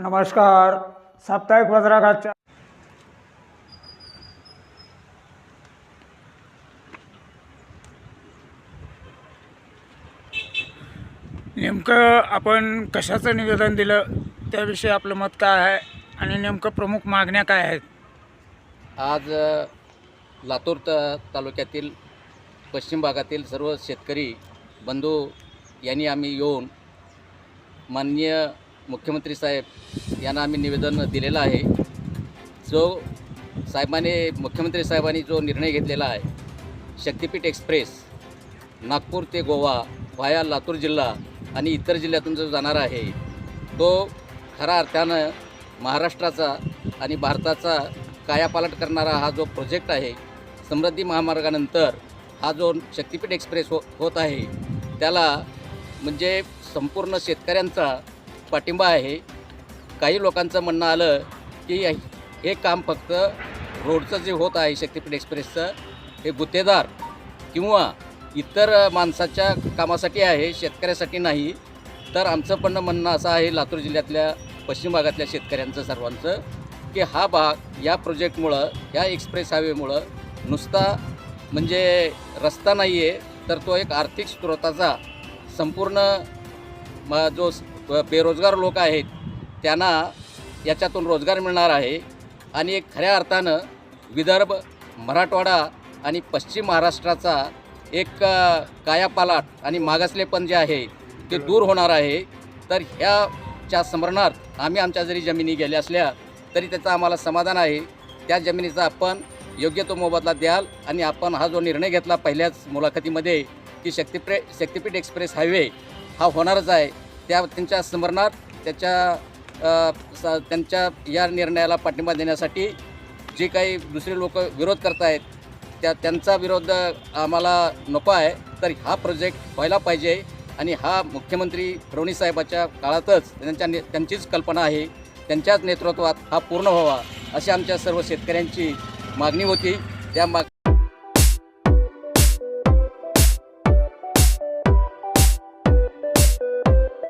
नमस्कार. साप्ताहिक पत्रकाच्या नेमकं आपण कशाचं निवेदन दिलं? त्याविषयी आपलं मत काय आहे? आणि नेमकं प्रमुख मागण्या काय आहेत? आज लातूर त तालुक्यातील पश्चिम भागातील सर्व शेतकरी बंधू यांनी आम्ही येऊन माननीय मुख्यमंत्री साहेब यांना आम्ही निवेदन दिलेलं आहे. जो साहेबांनी मुख्यमंत्री साहेबांनी जो निर्णय घेतलेला आहे शक्तिपीठ एक्सप्रेस नागपूर ते गोवा व्हाया लातूर जिल्हा आणि इतर जिल्ह्यातून जो जाणार आहे तो खऱ्या अर्थानं महाराष्ट्राचा आणि भारताचा कायापालट करणारा हा जो प्रोजेक्ट आहे समृद्धी महामार्गानंतर हा जो शक्तिपीठ एक्सप्रेस हो होत आहे त्याला म्हणजे संपूर्ण शेतकऱ्यांचा पाठिंबा आहे. काही लोकांचं म्हणणं आलं की हे काम फक्त रोडचं जे होत आहे शक्तिपीठ एक्सप्रेसचं हे गुत्तेदार किंवा इतर माणसाच्या कामासाठी आहे शेतकऱ्यासाठी नाही तर आमचं पण म्हणणं असं आहे लातूर जिल्ह्यातल्या पश्चिम भागातल्या शेतकऱ्यांचं सर्वांचं की हा भाग या प्रोजेक्टमुळं या एक्सप्रेस हायवेमुळं नुसता म्हणजे रस्ता नाही आहे तर तो एक आर्थिक स्रोताचा संपूर्ण जो बेरोजगार लोक आहेत त्यांना याच्यातून रोजगार मिळणार आहे. आणि एक खऱ्या अर्थानं विदर्भ मराठवाडा आणि पश्चिम महाराष्ट्राचा एक कायापालाट आणि मागासलेपण जे आहे ते दूर होणार आहे. तर ह्याच्या स्मरणार्थ आम्ही आमच्या जरी जमिनी गेल्या असल्या तरी त्याचं आम्हाला समाधान आहे. त्या जमिनीचा आपण योग्य तो मोबदला द्याल आणि आपण हा जो निर्णय घेतला पहिल्याच मुलाखतीमध्ये की शक्तिप्रे शक्तिपीठ एक्सप्रेस हायवे हा होणारच आहे. त्या त्यांच्या स्मरणात त्याच्या स- त्यांच्या या निर्णयाला पाठिंबा देण्यासाठी जे काही दुसरे लोक विरोध करतायत त्या त्यांचा विरोध आम्हाला नको आहे. तर हा प्रोजेक्ट व्हायला पाहिजे आणि हा मुख्यमंत्री फडणवीस साहेबाच्या काळातच त्यांच्या ने त्यांचीच कल्पना आहे. त्यांच्याच नेतृत्वात हा पूर्ण व्हावा अशी आमच्या सर्व शेतकऱ्यांची मागणी होती. त्या माग